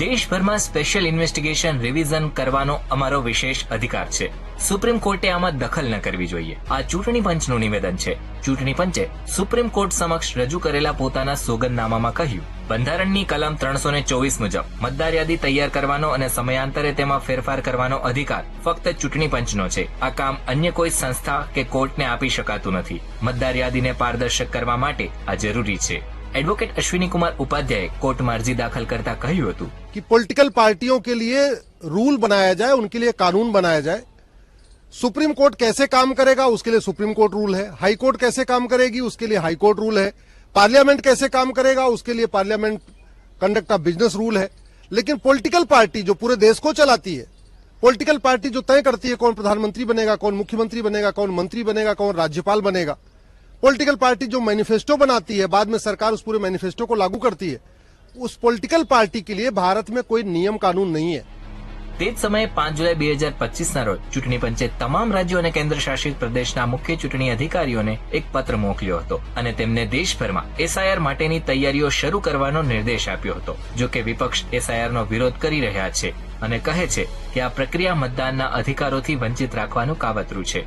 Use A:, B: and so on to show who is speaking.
A: દેશભરમાં special investigation revision કરવાનો અમારો વિશેષ અધિકાર છે સુપ્રીમ કોર્ટે આમાં દખલ ન કરવી જોઈએ આ ચૂંટણી પંચનું નિવેદન છે ચૂંટણી પંચે સુપ્રીમ કોર્ટ સમક્ષ રજૂ કરેલા પોતાના સોગંદનામામાં કહ્યું બંધારણની કલમ ત્રણસો ને ચોવીસ મુજબ મતદાર યાદી તૈયાર કરવાનો અને સમયાંતરે તેમાં ફેરફાર કરવાનો અધિકાર ફક્ત ચૂંટણી પંચનો છે આ કામ અન્ય કોઈ સંસ્થા કે કોર્ટને આપી શકાતું નથી મતદાર યાદીને પારદર્શક કરવા માટે આ જરૂરી છે एडवोकेट अश्विनी कुमार उपाध्याय कोर्ट में अर्जी दाखिल करता कहूत
B: કે પોલિટિકલ पार्टियों के लिए रूल बनाया जाए उनके लिए कानून बनाया जाए सुप्रीम कोर्ट कैसे काम करेगा उसके लिए सुप्रीम कोर्ट रूल है हाई कोर्ट कैसे काम करेगी उसके लिए हाई कोर्ट रूल है पार्लियामेंट कैसे काम करेगा उसके लिए parliament conduct of business rule है लेकिन पॉलिटिकल पार्टी जो पूरे देश को चलाती है पॉलिटिकल पार्टी जो तय करती है कौन प्रधानमंत्री बनेगा कौन मुख्यमंत्री बनेगा कौन मंत्री बनेगा कौन राज्यपाल बनेगा पॉलिटिकल पार्टी जो मैनिफेस्टो बनाती है बाद में सरकार उस पूरे मैनिफेस्टो को लागू करती है उस पॉलिटिकल पार्टी के लिए भारत में कोई नियम कानून नहीं है
A: તે સમય 5 જુલાઈ 2025 ના રોજ ચૂંટણી પંચે તમામ રાજ્યો અને કેન્દ્રશાસિત પ્રદેશના મુખ્ય ચૂંટણી અધિકારીઓને એક પત્ર મોકલ્યો હતો અને તેમણે દેશ પરમાં એસઆર માટેની તૈયારીઓ શરૂ કરવાનો નિર્દેશ આપ્યો હતો જે કે વિપક્ષ એસઆરનો વિરોધ કરી રહ્યા છે અને કહે છે કે આ પ્રક્રિયા મતદારોના અધિકારોથી વંચિત રાખવાનું કાવતરું છે